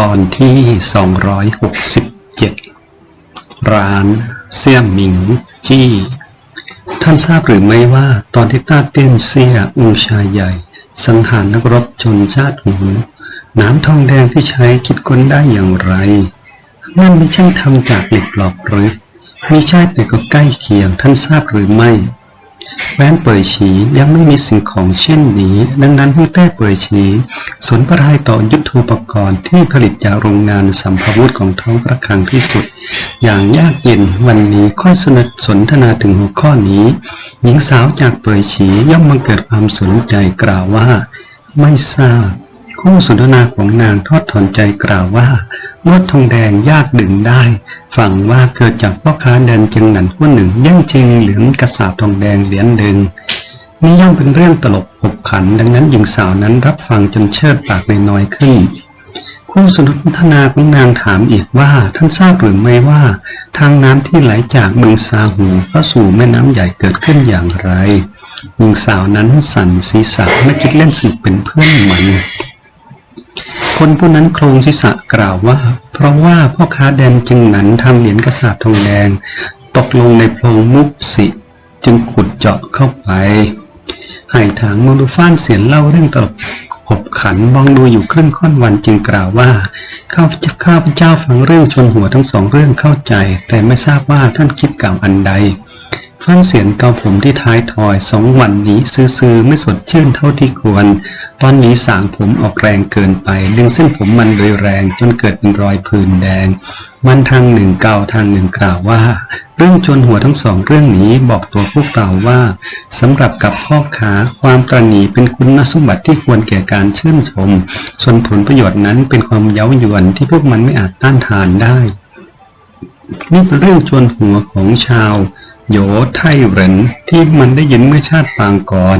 ตอนที่ 267 ร้านเสี่ยหมิงจี้ ท่านทราบหรือไม่ว่าตอนที่ต้าเต้นเสี่ยองค์ชายใหญ่ สังหารนักรบชนชาติหูน้ำทองแดงที่ใช้คิดค้นได้อย่างไร นั่นไม่ใช่ทำจากเหล็กหลอกหรือไม่ใช่แต่ก็ใกล้เคียงท่านทราบหรือไม่ แว้นเปิดฉียังไม่มีสิ่งของเช่นนี้ ดังนั้นฮ่งเต้เปิดฉีสนพระทัยต่อยุทธูปกรณ์ที่ผลิตจากโรงงานสัมภาวุธของท้องพระคลังที่สุด อย่างยากเย็นวันนี้ค่อยสนสนทนาถึงหัวข้อนี้ หญิงสาวจากเปิดฉีย่อมบังเกิดความสนใจกล่าวว่า ไม่ทราบ คู่สนทนาของนางทอดถอนใจกล่าวว่าลวดทองแดงยากดึงได้ฝั่งว่าเกิดจากพ่อค้าแดนจึงหนันผู้หนึ่งแย่งชิงเหรียญกระสาบทองแดงเหรียญหนึ่งนี่ย่อมเป็นเรื่องตลกขบขัน ดังนั้นหญิงสาวนั้นรับฟังจนเชิดปากในน้อยขึ้น คู่สนทนาของนางถามอีกว่าท่านทราบหรือไม่ว่า ทางน้ำที่ไหลจากเมืองซาหูเข้าสู่แม่น้ำใหญ่เกิดขึ้นอย่างไรหญิงสาวนั้นสั่นศีรษะไม่คิดเล่นสนุกเป็นเพื่อนมัน คนผู้นั้นโครงศีรษะกล่าวว่า เพราะว่าพ่อค้าแดนจึงหนันทำเหรียญกระสาบทองแดง ตกลงในโพรงมุกสิ จึงขุดเจาะเข้าไปไหถางมองดูฟ้านเสียนเล่าเรื่องตลกขบขันมองดูอยู่ครึ่งค่อนวันจึงกล่าวว่าข้าข้าพเจ้าฟังเรื่องชนหัวทั้งสองเรื่องเข้าใจ แต่ไม่ทราบว่าท่านคิดกล่าวอันใด ฟันเสียนเกาผมที่ท้ายทอยสองวันนี้ซื่อๆไม่สดชื่นเท่าที่ควร ตอนนี้สางผมออกแรงเกินไป ดึงเส้นผมมันโดยแรงจนเกิดเป็นรอยผื่นแดง มันทางหนึ่งเกาทางหนึ่งกล่าวว่า เรื่องชนหัวทั้งสองเรื่องนี้บอกตัวพวกเราว่าสำหรับกับพ่อค้าความตระหนีเป็นคุณสมบัติที่ควรแก่การชื่นชม ส่วนผลประโยชน์นั้นเป็นความเย้ายวนที่พวกมันไม่อาจต้านทานได้นี่เป็นเรื่องชวนหัวของชาว โยไทเหรินที่มันได้ยินเมื่อชาติปางก่อน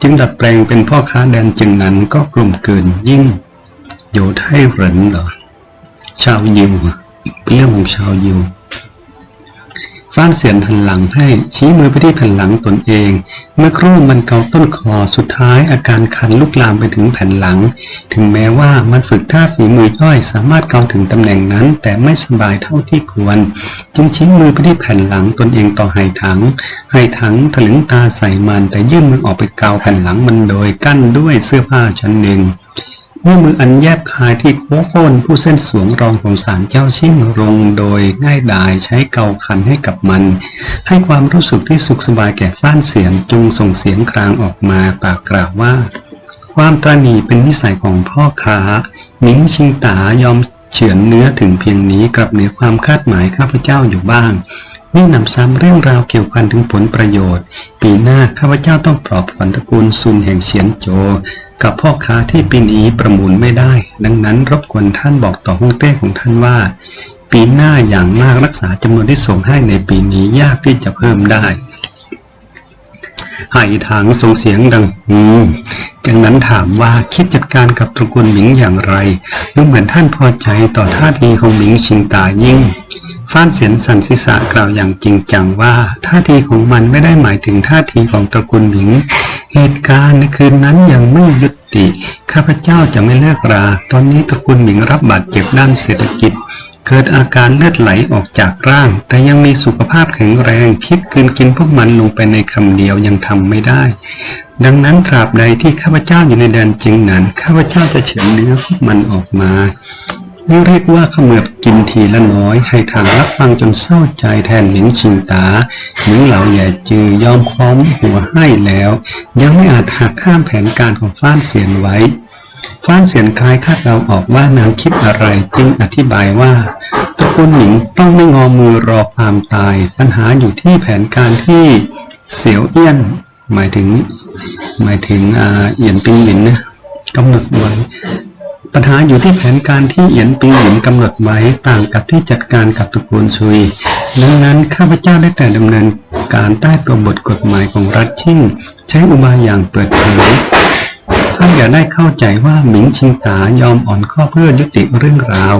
จึงดัดแปลงเป็นพ่อค้าแดนจึงนั้นก็กลุ่มเกินยิ่ง โยไทเหรินเหรอ ชาวยิวเป็นเรื่องของชาวยิว ฟ้านเสียนหันหลังให้ชี้มือไปที่แผ่นหลังตนเอง เมื่อครู่มันเกาต้นคอสุดท้ายอาการคันลุกลามไปถึงแผ่นหลัง ถึงแม้ว่ามันฝึกท่าฝีมือย่อยสามารถเกาถึงตำแหน่งนั้น แต่ไม่สบายเท่าที่ควร จึงชี้มือไปที่แผ่นหลังตนเองต่อไหถังไหถังถลึงตาใส่มันแต่ยื่นมือออกไปเกาแผ่นหลังมันโดยกั้นด้วยเสื้อผ้าชั้นหนึ่ง เมื่อมืออันแยบคายที่โค้โคนผู้เส้นสวงรองของสารเจ้าชิ่งลงโดยง่ายดายใช้เกาคันให้กับมัน ให้ความรู้สึกที่สุขสบายแก่ฟ้านเสียงจุงส่งเสียงครางออกมาปากกล่าวว่า ความตระหนี่เป็นนิสัยของพ่อค้าหมิงชิงตายอมเฉือนเนื้อถึงเพียงนี้กลับเหนือความคาดหมายข้าพเจ้าอยู่บ้าง นี่นำซ้ำเรื่องราวเกี่ยวพันถึงผลประโยชน์ ปีหน้าข้าพเจ้าต้องปลอบขวัญตระกูลซุนแห่งเฉียนโจ กับพ่อค้าที่ปีนี้ประมูลไม่ได้ ดังนั้นรบกวนท่านบอกต่อฮ่องเต้ของท่านว่า ปีหน้าอย่างมากรักษาจำนวนที่ส่งให้ในปีนี้ยากที่จะเพิ่มได้ไหถางส่งเสียงดังอืมจากนั้นถามว่าคิดจัดการกับตระกูลหมิงอย่างไรดูเหมือนท่านพอใจต่อท่าทีของหมิงชิงตายิ่ง ฟ้านเสียนสันศีษะกล่าวอย่างจริงจังว่า ท่าทีของมันไม่ได้หมายถึงท่าทีของตระกูลหมิง เหตุการณ์ในคืนนั้นยังไม่ยุติ ข้าพเจ้าจะไม่เลิกรา ตอนนี้ตระกูลหมิงรับบาดเจ็บด้านเศรษฐกิจ เกิดอาการเลือดไหลออกจากร่าง แต่ยังมีสุขภาพแข็งแรง คิดคืนกินพวกมันลงไปในคำเดียวยังทำไม่ได้ ดังนั้นตราบใดที่ข้าพเจ้าอยู่ในแดนจริงนั้น ข้าพเจ้าจะเฉือนเนื้อพวกมันออกมา นี่เรียกว่าขมือบกินทีละน้อย ให้ทางรับฟังจนเศร้าใจแทนหมิงชิงตาหมิงเหล่าใหญ่จือยอมค้อมหัวให้แล้ว ยังไม่อาจหักข้ามแผนการของฟ้านเสียนไว้ ฟ้านเสียนคลายคาดเราออกว่านางคิดอะไรจึงอธิบายว่าตระกูลหมิงต้องไม่งอมือรอความตาย ปัญหาอยู่ที่แผนการที่เสียวเอี้ยน หมายถึง หมายถึงอ่าเหยียนปิงหมินนะกำหนดไว้ ปัญหาอยู่ที่แผนการที่เหียนปิงหยินกำหนดไว้ต่างกับที่จัดการกับตระกูลซุย ดังนั้นข้าพเจ้าได้แต่ดำเนินการใต้ตัวบทกฎหมายของรัฐชิ่งใช้อุบายอย่างเปิดเผยท่านอย่าได้เข้าใจว่าหมิงชิงตายอมอ่อนข้อเพื่อยุติเรื่องราว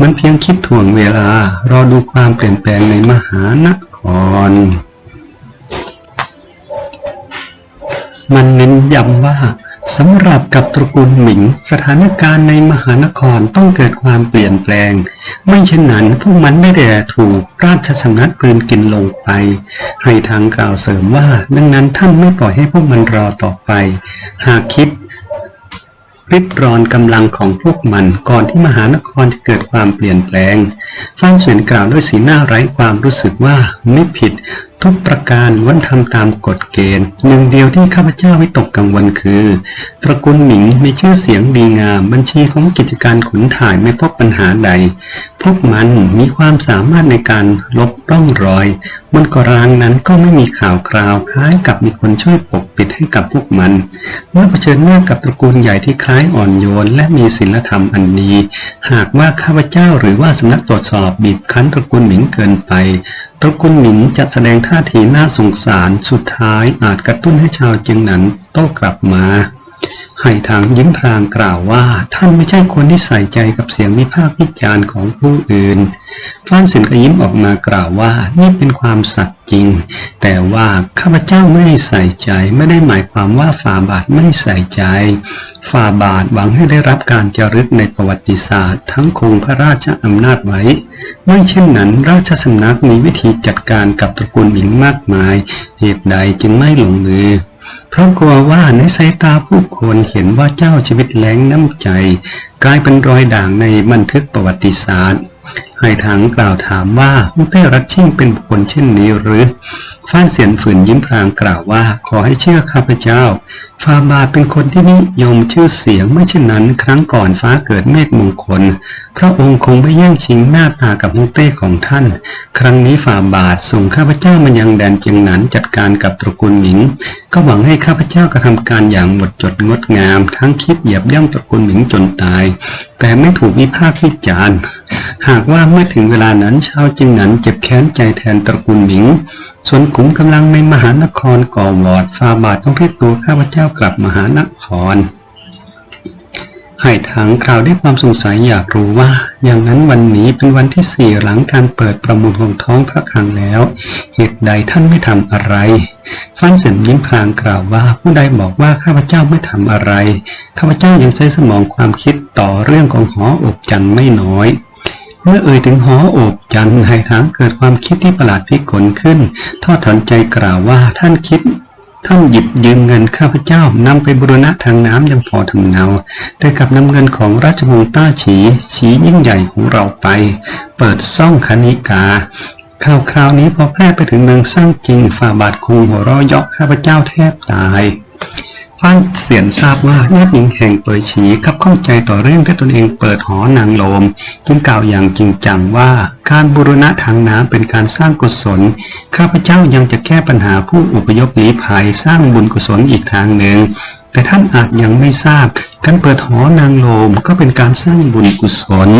มันเพียงคิดถ่วงเวลา รอดูความเปลี่ยนแปลงในมหานคร มันเน้นย้ำว่า สำหรับกับตระกูลหมิง สถานการณ์ในมหานครต้องเกิดความเปลี่ยนแปลง ไม่เช่นนั้นพวกมันไม่ได้ถูกราชสำนักกลืนกินลงไป ให้ทางกล่าวเสริมว่า ดังนั้นท่านไม่ปล่อยให้พวกมันรอต่อไป หากคิดริดรอนกำลังของพวกมันก่อนที่มหานครจะเกิดความเปลี่ยนแปลง ฟ้านเฉียนกล่าวด้วยสีหน้าไร้ความรู้สึกว่าไม่ผิด ทุกประการล้วนทำตามกฎเกณฑ์หนึ่งเดียวที่ข้าพเจ้าวิตกกังวลคือตระกูลหมิงมีชื่อเสียงดีงาม บัญชีของกิจการขนถ่ายไม่พบปัญหาใด พวกมันมีความสามารถในการลบร่องรอยบนกรางนั้นก็ไม่มีข่าวคราวคล้ายกับมีคนช่วยปกปิดให้กับพวกมันเมื่อเผชิญหน้ากับตระกูลใหญ่ที่คล้ายอ่อนโยน และมีศีลธรรมอันดี หากว่าข้าพเจ้าหรือว่าสำนักตรวจสอบบีบคั้นตระกูลหมิงเกินไป ตระกูลหมิงจะแสดงท่าทีน่าสงสาร สุดท้ายอาจกระตุ้นให้ชาวเจียงหนันโต้กลับมา ให้ทางยิ้มพรางกล่าวว่า ท่านไม่ใช่คนที่ใส่ใจกับเสียงวิพากษ์วิจารณ์ของผู้อื่น ฟ้านสินก็ยิ้มออกมากล่าวว่านี่เป็นความสัตย์จริง แต่ว่าข้าพเจ้าไม่ใส่ใจไม่ได้หมายความว่าฝ่าบาทไม่ใส่ใจ ฝ่าบาทหวังให้ได้รับการจารึกในประวัติศาสตร์ ทั้งคงพระราชอำนาจไว้ไม่เช่นนั้น ราชสำนักมีวิธีจัดการกับตระกูลหญิงมากมาย เหตุใดจึงไม่ลงมือ เพราะกลัวว่าในสายตาผู้คนเห็นว่าเจ้าชีวิตแล้งน้ำใจ กลายเป็นรอยด่างในบันทึกประวัติศาสตร์ ให้ทางกล่าวถามว่ามุเต้รัชชิ่งเป็นบุคคลเช่นนี้หรือฟ้านเสียนฝืนยิ้มพรางกล่าวว่าขอให้เชื่อข้าพเจ้าฟาบาเป็นคนที่นิยมชื่อเสียงไม่เช่นนั้น ครั้งก่อนฟ้าเกิดเมฆมงคล พระองค์คงไม่แย่งชิงหน้าตากับมุเต้ของท่าน ครั้งนี้ฝ่าบาทส่งข้าพเจ้ามายังแดนเจียงหนันจัดการกับตระกูลหมิง ก็หวังให้ข้าพเจ้ากระทำการอย่างหมดจดงดงาม ทั้งคิดเหยียบย่ำตระกูลหมิงจนตาย แต่ไม่ถูกวิพากษ์วิจารณ์ หากว่าเมื่อถึงเวลานั้นชาวจียงหนันเจ็บแค้นใจแทนตระกูลหมิง ส่วนขุมกำลังในมหานครก่อวอดฟาบาทต้องเรียกตัวข้าพเจ้ากลับมหานครให้ทางข่าวด้วยความสงสัยอยากรู้ว่า อย่างนั้นวันนี้เป็นวันที่สี่หลังการเปิดประมูลของท้องพระคลังแล้ว เหตุใดท่านไม่ทำอะไรฟันเสินยิ้มพลางกล่าวว่าผู้ใดบอกว่าข้าพเจ้าไม่ทำอะไร ข้าพเจ้ายังใช้สมองความคิดต่อเรื่องของหออบจันไม่น้อย เมื่อเอ่ยถึงหอโอบจันทร์ให้ถามเกิดความคิดที่ประหลาดพิกลขึ้น ทอดถอนใจกล่าวว่าท่านคิดท่านหยิบยืมเงินข้าพเจ้านำไปบูรณะทางน้ำยังพอทำเนา แต่กลับนำเงินของราชวงศ์ต้าฉี ฉียิ่งใหญ่ของเราไป เปิดซ่องคณิกาข่าวคราวนี้พอแพร่ไปถึงเมืองสร้างจริงฝ่าบาทคงหัวเราะเยาะข้าพเจ้าแทบตาย ฟ้านเสียนทราบว่าญาติหญิงแห่งเปยฉีครับข้องใจต่อเรื่องที่ตนเองเปิดหอนางโลม จึงกล่าวอย่างจริงจังว่า การบูรณะทางน้ำเป็นการสร้างกุศล ข้าพเจ้ายังจะแก้ปัญหาผู้อพยพหลี้ภัยสร้างบุญกุศลอีกทางหนึ่งแต่ท่านอาจยังไม่ทราบ การเปิดหอนางโลมก็เป็นการสร้างบุญกุศล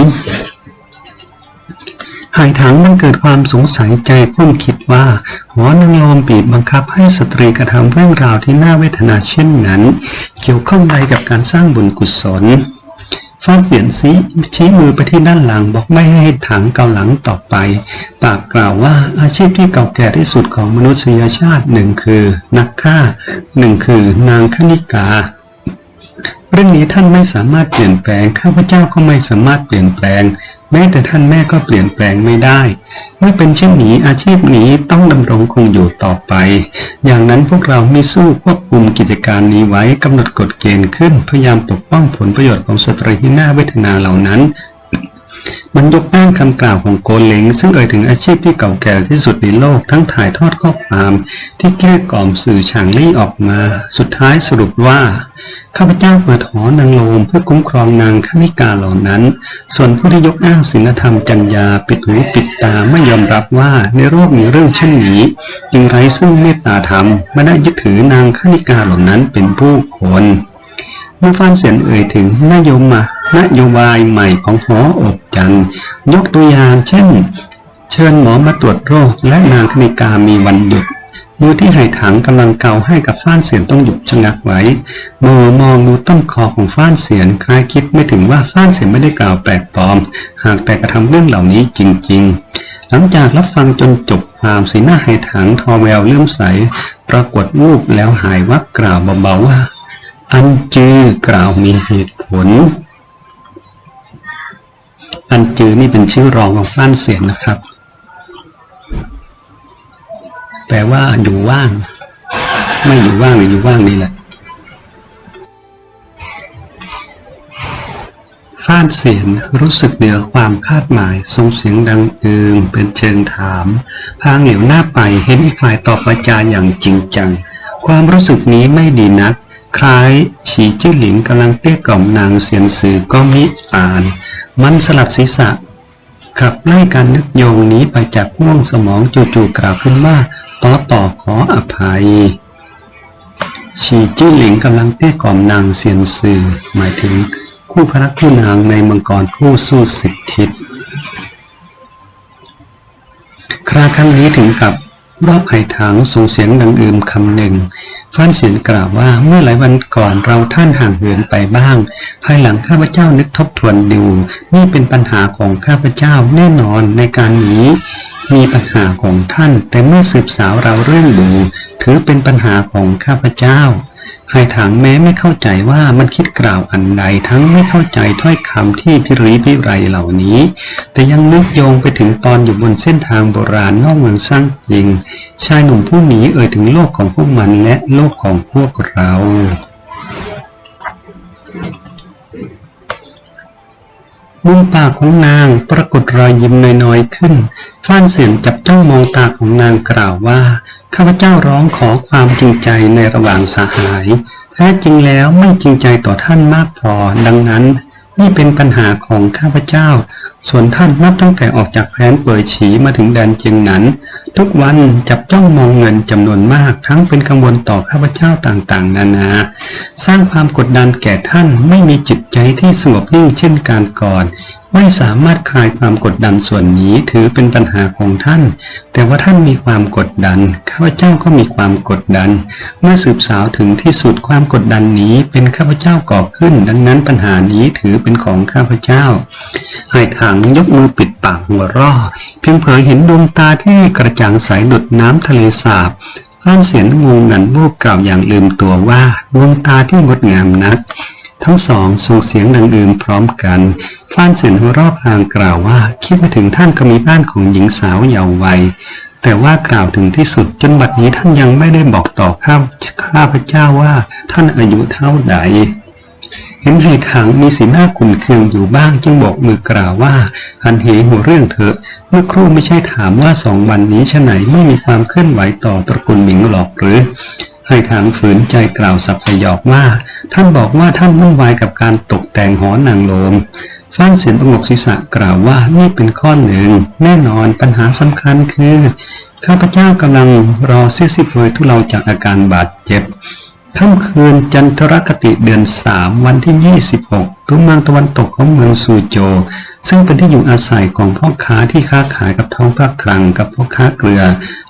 หายถังมันเกิดความสงสัยใจคุ้นคิดว่า หอนางโลมบีบบังคับให้สตรีกระทำเรื่องราวที่น่าเวทนาเช่นนั้น เกี่ยวข้องใดกับการสร้างบุญกุศลฟ้าเสียนซีชี้มือไปที่ด้านหลังบอกไม่ให้ถังเกาหลังต่อไป ปากกล่าวว่าอาชีพที่เก่าแก่ที่สุดของมนุษยชาติหนึ่งคือ นักฆ่าหนึ่งคือนางคณิกา เรื่องนี้ท่านไม่สามารถเปลี่ยนแปลง ข้าพเจ้าก็ไม่สามารถเปลี่ยนแปลง แม้แต่ท่านแม่ก็เปลี่ยนแปลงไม่ได้ เมื่อเป็นเช่นนี้อาชีพนี้ต้องดำรงคงอยู่ต่อไป อย่างนั้นพวกเราไม่สู้ควบคุมกิจการนี้ไว้กำหนดกฎเกณฑ์ขึ้น พยายามปกป้องผลประโยชน์ของสตรีที่น่าเวทนาเหล่านั้น มันยกอ้างคำกล่าวของโกเลงซึ่งเอ่ยถึงอาชีพที่เก่าแก่ที่สุดในโลกทั้งถ่ายทอดข้อความที่เกลี้ยกล่อมสื่อฉางลี่ออกมา สุดท้ายสรุปว่า ข้าพเจ้าเปิดหอนางโลมเพื่อคุ้มครองนางคณิกาเหล่านั้น ส่วนผู้ที่ยกอ้างศีลธรรมจัญญาปิดหูปิดตาไม่ยอมรับว่าในโลกมีเรื่องเช่นนี้จึงไร้ซึ่งเมตตาธรรมไม่ได้ยึดถือนางคณิกาเหล่านั้นเป็นผู้คน มื่อฟันเสียนเอ่ยถึงนโยมนโยบายใหม่ของหออบจันยกตัวอย่างเช่น เชิญหมอมาตรวจโรคและนางคณิกามีวันหยุดมือที่ไหถังกำลังเกาให้กับฟ้านเสียนต้องหยุดชะงักไว้มอมองดูต้นคอของฟ้านเสียนคล้ายคิดไม่ถึงว่าฟ้านเสียนไม่ได้กล่าวแปลกปลอม หากแต่กระทำเรื่องเหล่านี้จริง ๆ หลังจากรับฟังจนจบความสีหน้าไหถังทอแววเลื่อมใส ปรากฏวูบแล้วหายวับกล่าวเบาๆว่า อันจือกล่าวมีเหตุผล อันจือนี่เป็นชื่อรองของฟ้านเสียงนะครับ แปลว่าอยู่ว่าง ไม่อยู่ว่างหรืออยู่ว่างนี่แหละฟ้านเสียนรู้สึกเหนือความคาดหมายทรงเสียงดังเอิงเป็นเชิงถาม พางเหลียวหน้าไปเห็นอีกฝ่ายตอบประจาอย่างจริงจัง ความรู้สึกนี้ไม่ดีนัก คล้ายฉีจิ้อหลิงกำลังเตี้ยกล่อมนางเสียนสื่อก็มิอ่าน มันสลัดศีรษะ ขับไล่การนึกโยงนี้ไปจากห่วงสมองจู่ๆกล่าวขึ้นว่าต่อต่อขออภัย ฉีจิ้อหลิงกำลังเตี้ยกล่อมนางเสียนสื่อหมายถึงคู่พระคู่นางในมังกรคู่สู้สิบทิศคราครั้งนี้ถึงกับ รอบไห่ถังส่งเสียงดังอืมคำหนึ่งฟ้านเสียนกล่าวว่าเมื่อหลายวันก่อนเราท่านห่างเหินไปบ้าง ภายหลังข้าพเจ้านึกทบทวนดู นี่เป็นปัญหาของข้าพเจ้าแน่นอนในการนี้มีปัญหาของท่านแต่เมื่อสืบสาวเราเรื่องดู ถือเป็นปัญหาของข้าพเจ้า ให้ถางแม้ไม่เข้าใจว่ามันคิดกล่าวอันใดทั้งไม่เข้าใจถ้อยคำที่พิริพิไรเหล่านี้ แต่ยังนึกโยงไปถึงตอนอยู่บนเส้นทางโบราณนอกเมืองสร้างจริง ชายหนุ่มผู้นี้เอ่ยถึงโลกของพวกมันและโลกของพวกเรามุมปากของนางปรากฏรอยยิ้มน้อยๆขึ้นฟ้านเสียงจับจ้องมองตาของนางกล่าวว่า ข้าพเจ้าร้องขอความจริงใจในระหว่างสหาย แท้จริงแล้วไม่จริงใจต่อท่านมากพอ ดังนั้น นี่เป็นปัญหาของข้าพเจ้า ส่วนท่านนับตั้งแต่ออกจากแผนเปิดฉีมาถึงแดนเจียงหนัน ทุกวันจับจ้องมองเงินจำนวนมาก ทั้งเป็นกังวลต่อข้าพเจ้าต่างๆ นานา สร้างความกดดันแก่ท่านไม่มีจิตใจที่สงบนิ่งเช่นการก่อน ไม่สามารถคลายความกดดันส่วนนี้ถือเป็นปัญหาของท่าน แต่ว่าท่านมีความกดดัน ข้าพเจ้าก็มีความกดดัน เมื่อสืบสาวถึงที่สุดความกดดันนี้เป็นข้าพเจ้าก่อขึ้น ดังนั้นปัญหานี้ถือเป็นของข้าพเจ้าให้ถังยกมือปิดปากหัวร่อเพียงเผยเห็นดวงตาที่กระจ่างใสดุดน้ำทะเลสาบฟ้านเสียงงงงันวูบกล่าวอย่างลืมตัวว่าดวงตาที่งดงามนัก ทั้งสองส่งเสียงดังอืมพร้อมกันฟ้านเสียนหัวรอบพลางกล่าวว่า คิดไปถึงท่านก็มีบ้านของหญิงสาวเยาว์วัย แต่ว่ากล่าวถึงที่สุดจนบัดนี้ท่านยังไม่ได้บอกต่อข้าข้าพเจ้าว่าท่านอายุเท่าใดเห็นไหถังมีสีหน้าขุ่นเคืองอยู่บ้างจึงบอกมือกล่าวว่าหันเหหัวเรื่องเถอะ เมื่อครู่ไม่ใช่ถามว่าสองวันนี้ชะไหนไม่มีความเคลื่อนไหวต่อตระกูลหมิงหรอกหรือ ให้ทางฝืนใจกล่าวสับสยอกว่า ท่านบอกว่าท่านวุ่นวายกับการตกแต่งหอนางโลมฟ้านเสียนประงกศีรษะกล่าวว่านี่เป็นข้อหนึ่ง แน่นอนปัญหาสำคัญคือ ข้าพเจ้ากำลังรอเสียสิเฟยทุเลาจากอาการบาดเจ็บค่ำคืนจันทรคติเดือนสามวันที่ 26 ทุกเมืองตะวันตกของเมืองซูโจ ซึ่งเป็นที่อยู่อาศัยของพ่อค้าที่ค้าขายกับท้องภาคคลังกับพ่อค้าเกลือ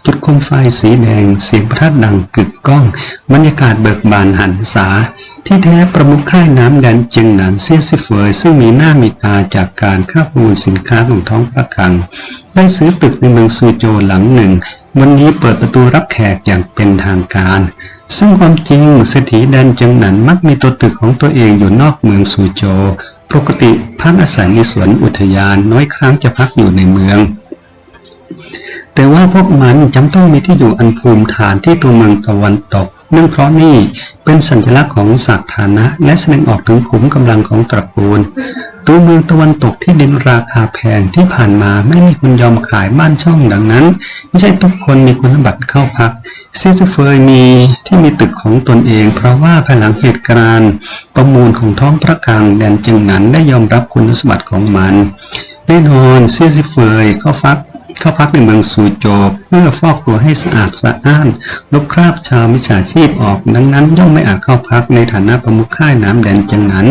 จุดโคมไฟสีแดง เสียงประทัดดังกึกก้อง บรรยากาศเบิกบานหันษา ที่แท้ประมุขค่ายน้ำแดนเจียงหนานเซียซิเฟยซึ่งมีหน้ามีตาจากการครอบมูลสินค้าของท้องพระคลัง ได้ซื้อตึกในเมืองซูโจหลังหนึ่ง วันนี้เปิดประตูรับแขกอย่างเป็นทางการ ซึ่งความจริงเศรษฐีแดนเจียงหนันมักมีตัวตึกของตัวเองอยู่นอกเมืองซูโจ ปกติพักอาศัยในสวนอุทยานน้อยครั้งจะพักอยู่ในเมือง แต่ว่าพวกมันจำต้องมีที่อยู่อันภูมิฐานที่ตัวเมืองตะวันตกเนื่องเพราะนี่เป็นสัญลักษณ์ของศักดิ์ฐานะ และแสดงออกถึงขุมกำลังของตระกูล ตัวเมืองตะวันตกที่ดินราคาแพงที่ผ่านมาไม่มีคนยอมขายบ้านช่องดังนั้น ไม่ใช่ทุกคนมีคุณสมบัติเข้าพักซียเฟยมีที่มีตึกของตนเอง เพราะว่าภายหลังเหตุการณ์ประมูลของท้องพระคลังแดนจึงนั้นได้ยอมรับคุณสมบัติของมันแน่นอนซียเฟยก็ฟัก เข้าพักในเมืองซูโจ เพื่อฟอกตัวให้สะอาดสะอ้านลบคราบชาวมิจฉาชีพออก ดังนั้นย่อมไม่อาจเข้าพักในฐานะประมุขค่ายน้ำแดนจังนั้น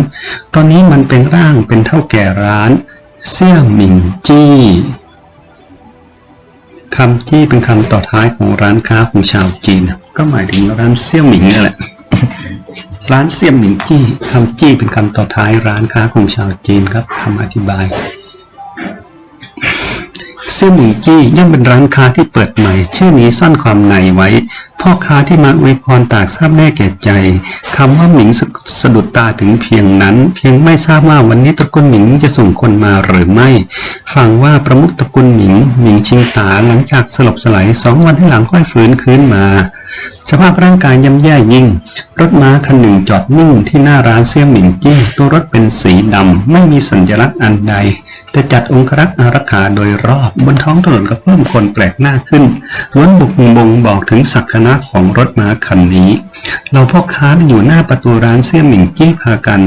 ตอนนี้มันเป็นร่างเป็นเท่าแก่ร้านเสี่ยหมิงจี้คำจี้เป็นคำต่อท้ายของร้านค้าของชาวจีน ก็หมายถึงร้านเสี่ยหมิงนี่แหละร้านเสี่ยหมิงจี้คำจี้เป็นคำต่อท้ายร้านค้าของชาวจีนครับคำอธิบาย เซี่ยหมิงจี้ย่อมเป็นร้านค้าที่เปิดใหม่ ชื่อนี้ซ่อนความในไว้ พ่อค้าที่มาอวยพรตากทราบแน่แก่ใจคำว่าหมิงสะสะดุดตาถึงเพียงนั้น เพียงไม่ทราบว่าวันนี้ตระกูลหมิงจะส่งคนมาหรือไม่ฟังว่าประมุขตระกูลหมิงหมิงชิงตาหลังจากสลบสลายสองวันที่หลังค่อยฟื้นคืนมาสภาพร่างกายย่ำแย่ยิ่ง รถม้าคันหนึ่งจอดนิ่งที่หน้าร้านเซี่ยหมิงจี้ตัวรถเป็นสีดำ ไม่มีสัญลักษณ์อันใด แต่จัดองครักษ์อารักขาโดยรอบบนท้องถนนก็เพิ่มคนแปลกหน้าขึ้นล้วนบุกบ่งบอกถึงศักดิ์ของรถม้าคันนี้ เราพ่อค้าอยู่หน้าประตูร้านเซี่ยหมิงจี้พากัน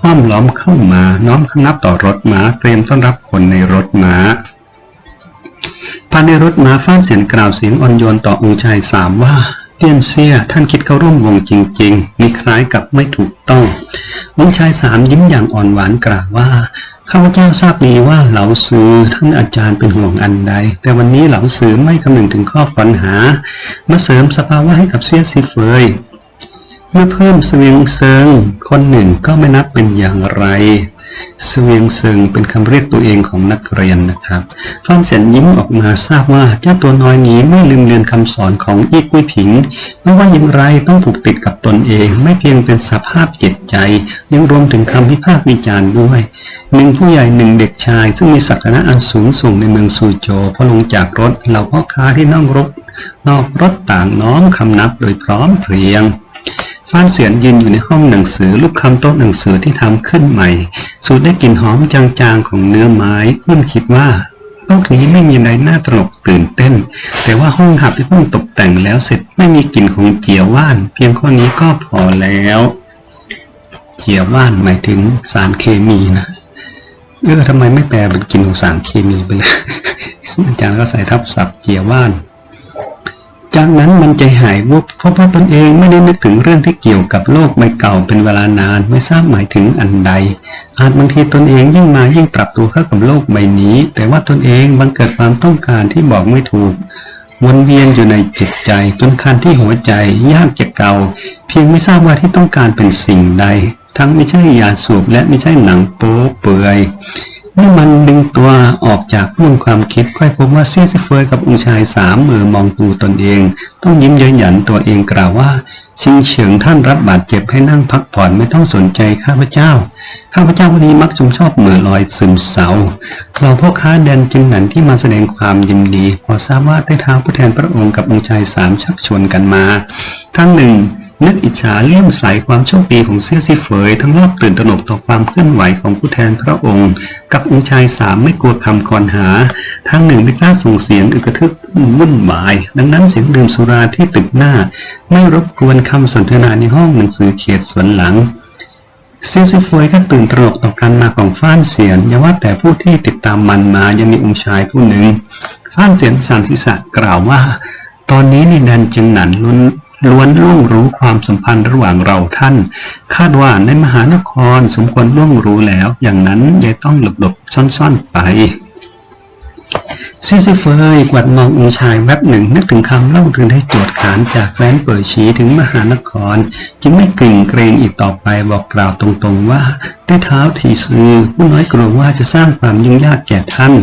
ห้อมล้อมเข้ามาน้อมขงับต่อรถม้าเตรียมต้อนรับคนในรถม้าภายในรถม้าฟ้านเสียงกล่าวเสียงอ่อนโยนต่อองค์ชายสามว่า เตี้ยนเซียท่านคิดเข้าร่วมวงจริง ๆ มีคล้ายกับไม่ถูกต้ององค์ชายสามยิ้มอย่างอ่อนหวานกล่าวว่าข้าพเจ้าทราบดีว่าเหลาซือท่านอาจารย์เป็นห่วงอันใด แต่วันนี้เหลาซือไม่คำนึงถึงข้อปัญหา มาเสริมสภาวะให้กับเซียซีเฟยเมื่อเพิ่มสวิงเซิงคนหนึ่งก็ไม่นับเป็นอย่างไร สวงเซิงเป็นคำเรียกตัวเองของนักเรียนนะครับฟังเสียนยิ้มออกมาทราบว่าเจ้าตัวน้อยนี้ไม่ลืมเรียนคำสอนของอีกุ้ยผิง ไม่ว่าอย่างไรต้องผูกติดกับตนเอง ไม่เพียงเป็นสภาพจิตใจ ยังรวมถึงคำพิพากษ์วิจารณ์ด้วยหนึ่งผู้ใหญ่หนึ่งเด็กชาย ซึ่งมีศักดิ์อันสูงส่งในเมืองซูโจพอลงจากรถเหล่าพ่อค้าที่นั่งรถนอกรถต่างน้อมคำนับโดยพร้อมเพรียง ฟ้านเสียนยืนอยู่ในห้องหนังสือลูกคำโต๊ะหนังสือที่ทำขึ้นใหม่ สูดได้กลิ่นหอมจางๆของเนื้อไม้คุณคิดว่าโลกนี้ไม่มีอะไรน่าตลกตื่นเต้น แต่ว่าห้องหับที่เพิ่งตกแต่งแล้วเสร็จไม่มีกลิ่นของเจียวว่าน เพียงข้อนี้ก็พอแล้ว เจียวว่านหมายถึงสารเคมีนะเออทำไมไม่แปลเป็นกลิ่นของสารเคมีไปเลยอาจารย์ก็ใส่ทับศัพท์เจียวว่าน จากนั้นมันใจหายวุบเพราะว่าตนเองไม่ได้นึกถึงเรื่องที่เกี่ยวกับโลกใบเก่าเป็นเวลานานไม่ทราบหมายถึงอันใด อาจบางทีตนเองยิ่งมายิ่งปรับตัวเข้ากับโลกใบนี้ แต่ว่าตนเองบังเกิดความต้องการที่บอกไม่ถูกวนเวียนอยู่ในจิตใจจนคันที่หัวใจยากจะเกาเพียงไม่ทราบว่าที่ต้องการเป็นสิ่งใด ทั้งไม่ใช่ยาสูบและไม่ใช่หนังโป๊เปื่อย เมื่อมันดึงตัวออกจากพ่วงความคิดค่อยพบว่าซีซิเฟยกับองค์ชายสามมือมองดูตนเอง ต้องยิ้มเย้ยหยันตัวเองกล่าวว่า ชิงเฉิงท่านรับบาดเจ็บให้นั่งพักผ่อนไม่ต้องสนใจข้าพเจ้า ข้าพเจ้าวันนี้มักจงชอบเหมือลอยซึมเศร้าเราพ่อค้าแดนจึงหนันที่มาแสดงความยินดี พอทราบว่าได้ท้าวผู้แทนพระองค์กับองค์ชายสามชักชวนกันมาทั้งหนึ่ง นึกอิจฉาเลื่อมใสความโชคดีของเซี่ยซีเฟยทั้งรอบตื่นตระหนกต่อความเคลื่อนไหวของผู้แทนพระองค์ กับองค์ชายสามไม่กลัวคำกรหาทั้งหนึ่งไม่กล้าส่งเสียงอึกระทึกวุ่นวาย ดังนั้นเสียงดื่มสุราที่ตึกหน้า ไม่รบกวนคำสนทนาในห้องหนังสือเขียดสวนหลังเซียซิฟวยก็ตื่นตระหนกต่อการมาของฟ้านเสียนอย่าว่าแต่ผู้ที่ติดตามมันมายังมีองค์ชายผู้หนึ่งฟ้านเสียนสันศีษะกล่าวว่า ตอนนี้นี่แดนจึงหนันล้น ล้วนล่วงรู้ความสัมพันธ์ระหว่างเราท่าน คาดว่าในมหานครสมควรล่วงรู้แล้ว อย่างนั้นยายต้องหลบๆซ่อนๆไปซิซิเฟยกวัดมององชายแวบหนึ่งนึกถึงคำเล่าเรื่องให้โจทย์ขานจากแฟนเปิดชี้ถึงมหานคร จึงไม่กลิ่งเกรงอีกต่อไปบอกกล่าวตรงๆว่าได้เท้าทีซือผู้น้อยกลัวว่าจะสร้างความยุ่งยากแก่ท่าน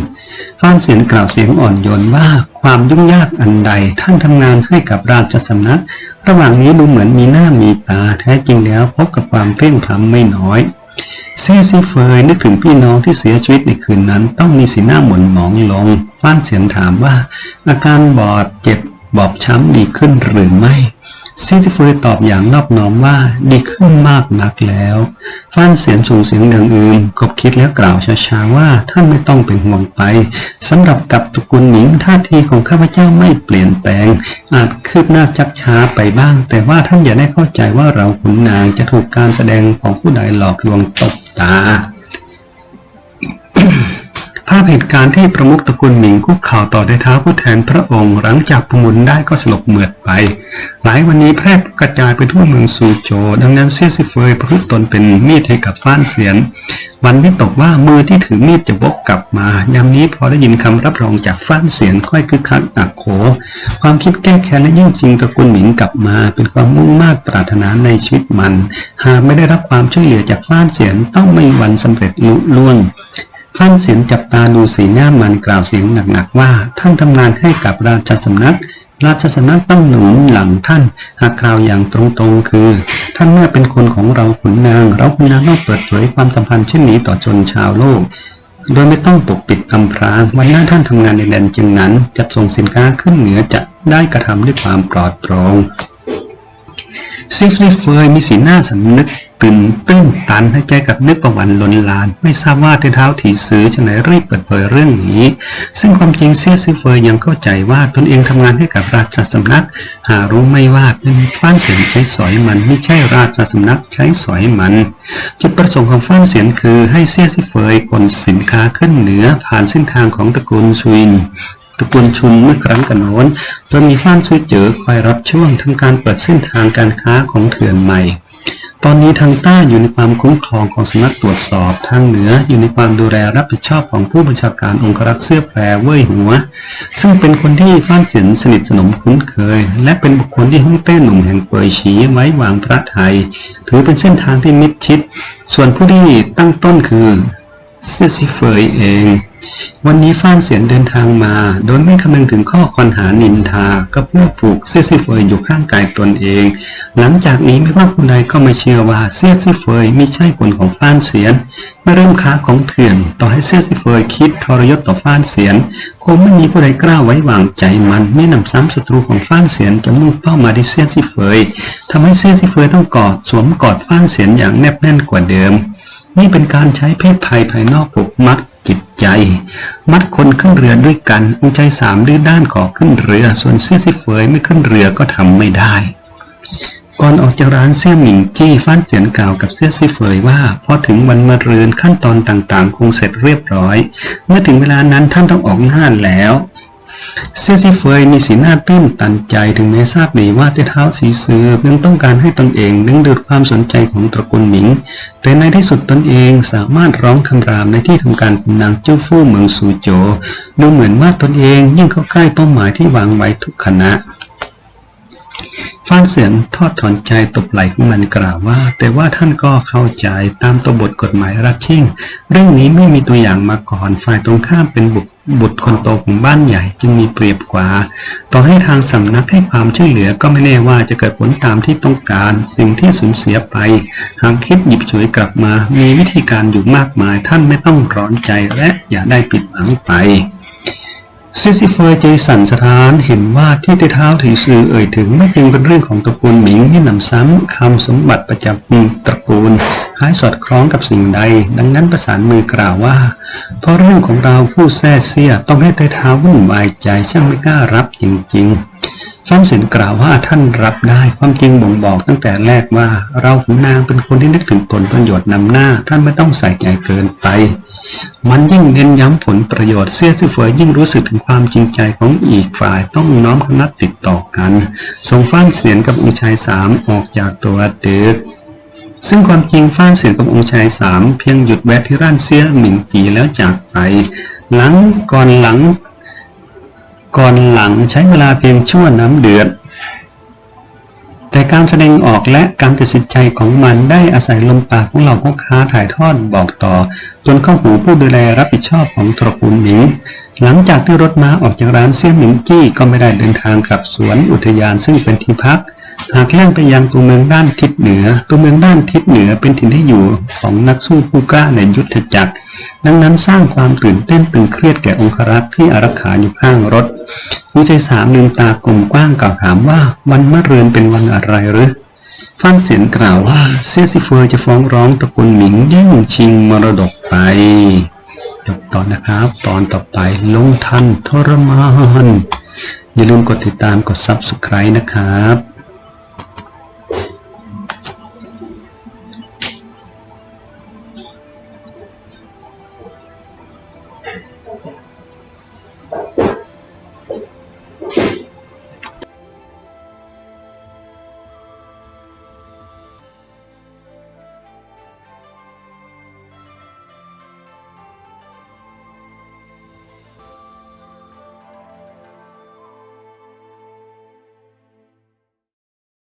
ฟ้านเสียงกล่าวเสียงอ่อนโยนว่าความยุ่งยากอันใดท่านทำงานให้กับราชสำนัก ระหว่างนี้ดูเหมือนมีหน้ามีตาแท้จริงแล้วพบกับความเพ่งพรำไม่น้อยเซี่ซิเฟยนึกถึงพี่น้องที่เสียชีวิตในคืนนั้น ต้องมีสีหน้าหม่นหมองลงฟ้านเสียงถามว่า อาการบอดเจ็บบอบช้ำดีขึ้นหรือไม่ ซิซิเฟยตอบอย่างนอบน้อมว่าดีขึ้นมากนักแล้วฟ้านเสียงสูงเสียงดังอื่นกบคิดแล้วกล่าวช้าๆว่าท่านไม่ต้องเป็นห่วงไปสำหรับกับตระกูลหนิงท่าทีของข้าพเจ้าไม่เปลี่ยนแปลง อาจคืบหน้าจักช้าไปบ้าง แต่ว่าท่านอย่าได้เข้าใจว่าเราขุนนางจะถูกการแสดงของผู้ใดหลอกลวงตบตา เหตุการณ์ที่ประมุขตระกูลหมิงคุกเข่าต่อได้ท้าผู้แทนพระองค์ หลังจากประมุนได้ก็สลบเหมือดไป หลายวันนี้แพร่กระจายไปทั่วเมืองซูโจ ดังนั้นเซียซิเฟยประพฤติตนเป็นมีดให้กับฟ้านเสียนวันวิตกว่ามือที่ถือมีดจะบกกลับมายามนี้พอได้ยินคำรับรองจากฟ้านเสียนค่อยคึกคักอักโข ความคิดแก้แค้นและยิ่งจริงตระกูลหมิงกลับมา เป็นความมุ่งมา่ปรารถนาในชีวิตมัน หากไม่ได้รับความช่วยเหลือจากฟ้านเสียนต้องไม่วันสำเร็จลุล่วง ฟั่นเสียนจับตาดูสีหน้ามันกล่าวเสียงหนักๆว่า ท่านทำงานให้กับราชสำนัก ราชสำนักต้องหนุนหลังท่าน หากกล่าวอย่างตรงๆ คือ ท่านเมื่อเป็นคนของเราขุนนาง เราขุนนางต้องเปิดเผยความสัมพันธ์เช่นนี้ต่อชนชาวโลก โดยไม่ต้องปกปิดอำพรางวันหน้าท่านทำงานในแดนจึงนั้นจัดส่งสินค้าขึ้นเหนือจะได้กระทำด้วยความปลอดโปร่งซิฟลิเฟยมีสีหน้าสำนึก ตื่นตื้นตันให้ใจกับนึกประวันลนลาน ไม่ทราบว่าเท้าถีซื้อจะไหนรีบเปิดเผยเรื่องนี้ ซึ่งความจริงเซียซิเฟยยังเข้าใจว่าตนเองทำงานให้กับราชสำนัก หารู้ไม่ว่าเป็นฟ้านเสียนใช้สอยมันไม่ใช่ราชสำนักใช้สอยมัน จุดประสงค์ของฟ้านเสียนคือให้เซียซิเฟยขนสินค้าขึ้นเหนือผ่านเส้นทางของตระกูลชุนตระกูลชุนเมื่อครั้งกันโน้นโดยมีฟ้านซื้อเจอคอยรับช่วงทั้งการเปิดเส้นทางการค้าของเถื่อนใหม่ ตอนนี้ทางใต้อยู่ในความคุ้มครองของสำนักตรวจสอบ ทางเหนืออยู่ในความดูแลรับผิดชอบของผู้บัญชาการองครักษ์เสื้อแพรเว่ยหัว ซึ่งเป็นคนที่ฟ้านเสียนสนิทสนมคุ้นเคย และเป็นบุคคลที่ฮ่องเต้หนุ่มแห่งเปยฉีไว้วางพระไทย ถือเป็นเส้นทางที่มิดชิด ส่วนผู้ที่ตั้งต้นคือ ซี่ยซิเฟยเอง วันนี้ฟ้านเสียนเดินทางมา โดยไม่คำนึงถึงข้อคอนหานินทา ก็เพื่อปลูกเซี่ยซิเฟยอยู่ข้างกายตนเอง หลังจากนี้ไม่ว่าผู้ใดก็ไม่เชื่อว่าเซี่ยซิเฟยไม่ใช่คนของฟ้านเสียนเมื่อเริ่มค้าของเถื่อน ต่อให้เซี่ยซิเฟยคิดทรยศต่อฟ้านเสียน คงไม่มีผู้ใดกล้าไว้วางใจมันไม่นำซ้ำศัตรูของฟ้านเสียนจะมุ่งเป้ามาที่เซี่ยซิเฟยทำให้เซี่ยซิเฟยต้องกอดสวมกอดฟ้านเสียนอย่างแนบแน่นกว่าเดิม นี่เป็นการใช้เพศภัยภายนอกผูกมัดจิตใจ มัดคนขึ้นเรือด้วยกันองค์ใจสามดื้อด้านขอขึ้นเรือ ส่วนเซี่ยซิเฟยไม่ขึ้นเรือก็ทำไม่ได้ ก่อนออกจากร้านเซี่ยหมิงจี้ฟ้านเสียนกล่าวกับเซี่ยซิเฟยว่าพอถึงวันมะรืนขั้นตอนต่างๆ คงเสร็จเรียบร้อย เมื่อถึงเวลานั้นท่านต้องออกหน้าแล้ว เซซิเฟยมีสีหน้าตื้นตันใจถึงแม้ทราบดีว่าเตเท้าสีซือเพียงต้องการให้ตนเองดึงดูดความสนใจของตระกูลหมิง แต่ในที่สุดตนเองสามารถร้องคำรามในที่ทำการของนางเจ้าฟู่เมืองซูโจ ดูเหมือนว่าตนเองยิ่งเข้าใกล้เป้าหมายที่วางไว้ทุกขณะ ฟ้านเสียนทอดถอนใจตบไหล่ของมันกล่าวว่า แต่ว่าท่านก็เข้าใจตามตัวบทกฎหมายรัฐชิ่ง เรื่องนี้ไม่มีตัวอย่างมาก่อนฝ่ายตรงข้ามเป็นบุตรบุตรคนโตของบ้านใหญ่จึงมีเปรียบกว่า ต่อให้ทางสำนักให้ความช่วยเหลือก็ไม่แน่ว่าจะเกิดผลตามที่ต้องการ สิ่งที่สูญเสียไป หากคิดหยิบฉวยกลับมา มีวิธีการอยู่มากมายท่านไม่ต้องร้อนใจและอย่าได้ผิดหวังไป ซิซิเฟอร์ใจสั่นสะท้านเห็นว่าที่เตเท้าถือสื่อเอ่ยถึงไม่เพียงเป็นเรื่องของตระกูลหมิงที่นำซ้ำคำสมบัติประจำตระกูลคล้ายสอดคล้องกับสิ่งใด ดังนั้นประสานมือกล่าวว่า เพราะเรื่องของเราผู้แท้เสียต้องให้เตเท้าวุ่นวายใจช่างไม่กล้ารับจริงๆฟันสินกล่าวว่าท่านรับได้ความจริงบ่งบอกตั้งแต่แรกว่า เราขุนนางเป็นคนที่นึกถึงผลประโยชน์นำหน้าท่านไม่ต้องใส่ใจเกินไป มันยิ่งเน้นย้ำผลประโยชน์เสียซิเฟยยิ่งรู้สึกถึงความจริงใจของอีกฝ่ายต้องน้อมคณะติดต่อกันส่งฟ้านเสียนกับองค์ชายสามออกจากตัวตึกซึ่งความจริงฟ้านเสียนกับองค์ชายสามเพียงหยุดแวะที่ร้านเสียหมิงจีแล้วจากไป หลังก่อนหลัง ก่อนหลังใช้เวลาเพียงชั่วน้ำเดือด แต่การแสดงออกและการตัดสินใจของมันได้อาศัยลมปากของเหล่าพ่อค้าถ่ายทอดบอกต่อ จนเข้าหูผู้ดูแลรับผิดชอบของตระกูลหมิง หลังจากที่รถม้าออกจากร้านเซี่ยหมิงจี้ก็ไม่ได้เดินทางกลับสวนอุทยานซึ่งเป็นที่พัก หากเลื่อนไปยังตัวเมืองด้านทิศเหนือ ตัวเมืองด้านทิศเหนือเป็นถิ่นที่อยู่ของนักสู้ผู้กล้าในยุทธจักร ดังนั้นสร้างความตื่นเต้นตึงเครียดแก่องครักษ์ที่อารักขาอยู่ข้างรถผู้ใจสามลืมตากลมกว้างกล่าวถามว่าวันมะเรือนเป็นวันอะไรหรือฟันเสียนกล่าวว่าเซซิเฟอร์จะฟ้องร้องตระกูลหมิงแย่งชิงมรดกไปจบตอนนะครับ ตอนต่อไปลงทันทรมาน อย่าลืมกดติดตามกด Subscribe นะครับ